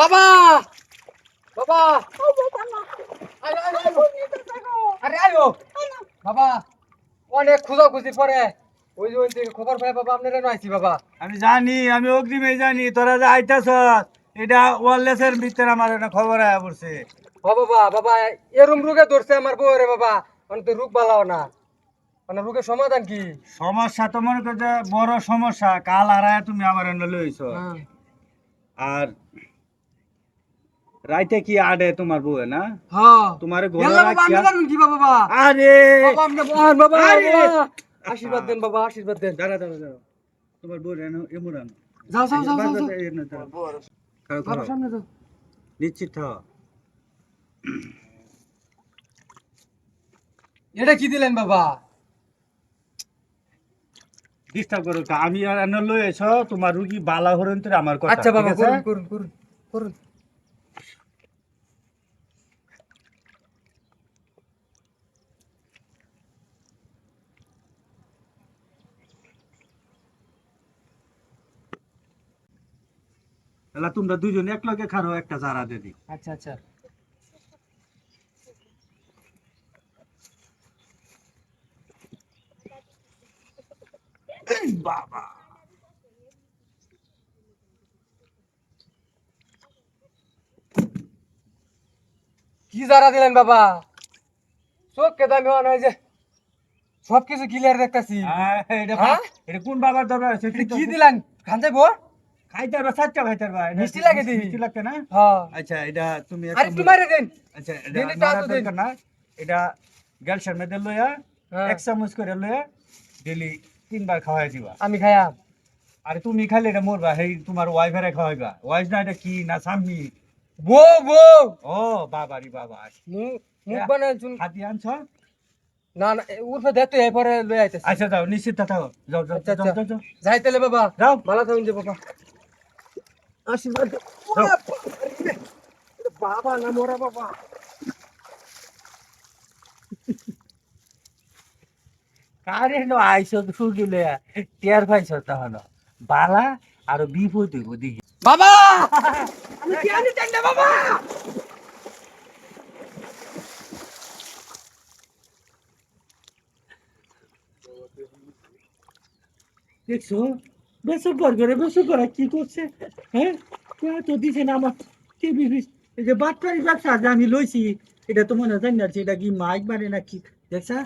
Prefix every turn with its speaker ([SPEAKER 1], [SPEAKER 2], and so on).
[SPEAKER 1] বাবা! বাবা! আরে আয়ো! বাবা অনেক খুঁজাখুঁজি পরে। ওই যে ওই খবর পাই বাবা আপনারা নাইছি বাবা।
[SPEAKER 2] আমি জানি আমি অগ্রিমে জানি তোরা যে আইতাছ এটা ওয়ারলেসের ভিতরে আমার একটা খবর আয়া পড়ছে।
[SPEAKER 1] ও বাবা বাবা এরম রোগে ধরছে আমার বউ রে বাবা। মানে তো রোগ বালাও না। মানে রোগের সমাধান কি?
[SPEAKER 2] সমস্যা তো মনে করছে বড় সমস্যা কাল হারায় তুমি আমার এনে লইছ। আর রাইতে কি আডে তোমার বউ না?
[SPEAKER 1] হ্যাঁ।
[SPEAKER 2] তোমার
[SPEAKER 1] জানেন কি বাবা?
[SPEAKER 2] আরে!
[SPEAKER 1] বাবা আপনি বাবা
[SPEAKER 2] আরে!
[SPEAKER 1] আশীর্বাদ দেন বাবা আশীর্বাদ দেন।
[SPEAKER 2] দাঁড়া দাঁড়া দাঁড়া। তোমার বউ এমন আনো
[SPEAKER 1] যাও যাও যাও যাও, বাবা সামনে যাও।
[SPEAKER 2] নিশ্চিত হও।
[SPEAKER 1] এটা কি দিলেন বাবা?
[SPEAKER 2] ডিস্টার্ব করো আমি আর লই এসো তোমার রুগী বালা হরেন তোর আমার কথা
[SPEAKER 1] আচ্ছা বাবা করুন করুন করুন করুন।
[SPEAKER 2] এলা তোমরা দুজন এক লগে খারো একটা জারা দে দি
[SPEAKER 1] আচ্ছা আচ্ছা।
[SPEAKER 2] বাবা।
[SPEAKER 1] কি যারা দিলেন বাবা? চোখ কে দামি হওয়া নয় যে সব কিছু ক্লিয়ার দেখতাছি।
[SPEAKER 2] হ্যাঁ, এটা
[SPEAKER 1] হ্যাঁ?
[SPEAKER 2] এটা কোন বাবার দরবার
[SPEAKER 1] কি দিলেন? খান যাইবো
[SPEAKER 2] খাইতে পারবা সাচ্চা খাইতে পারবা এটা
[SPEAKER 1] মিষ্টি লাগে দি।
[SPEAKER 2] মিষ্টি লাগতে না?
[SPEAKER 1] হ্যাঁ।
[SPEAKER 2] আচ্ছা এটা তুমি
[SPEAKER 1] আরে
[SPEAKER 2] একটা
[SPEAKER 1] মারে দেন।
[SPEAKER 2] আচ্ছা এটা মারা না। এটা গ্যালসার মধ্যে লইয়া
[SPEAKER 1] হ্যাঁ।
[SPEAKER 2] এক চামচ করে লইয়া ডেলি তিনবার খাওয়াই দিবা।
[SPEAKER 1] আমি খাইয়াম।
[SPEAKER 2] আরে তুমি খাইলে এটা মরবা হেই তোমার ওয়াইফারে খাওয়াইবা। ওয়াইফ না এটা কি না স্বামী?
[SPEAKER 1] বউ বউ।
[SPEAKER 2] ও বাবা রে বাবা।
[SPEAKER 1] মুখ বানায় চুন
[SPEAKER 2] হাতি আনছ?
[SPEAKER 1] না না উর্ফে দেখতে এই পরে লই আইতেছে।
[SPEAKER 2] আচ্ছা যাও নিশ্চিত থাকো। যাও যাও
[SPEAKER 1] আচ্ছা,
[SPEAKER 2] যাও
[SPEAKER 1] আচ্ছা।
[SPEAKER 2] যাও, যাও
[SPEAKER 1] যাই তাহলে বাবা।
[SPEAKER 2] যাও।
[SPEAKER 1] ভালো থাকুন যে বাবা। আশীর্বাদ। দে। ওরে বাবা রে। এটা না মোরা বাবা।
[SPEAKER 2] কারে নো আইসো সুগি টিয়ার পাইছ তখন বালা আর বিপদ হইব দেখি।
[SPEAKER 1] বাবা! আমি কি চাই না বাবা।
[SPEAKER 2] দেখছ? বেসর কর করে, বেসর করা কি করছে? হ্যাঁ? কে তো দিছে না আমার বিবিস এই যে বাটপারি ব্যবসা যে আমি লইছি, এটা তো মনে হয় জানি না এটা কি মাইক মারে না কি দেখছা?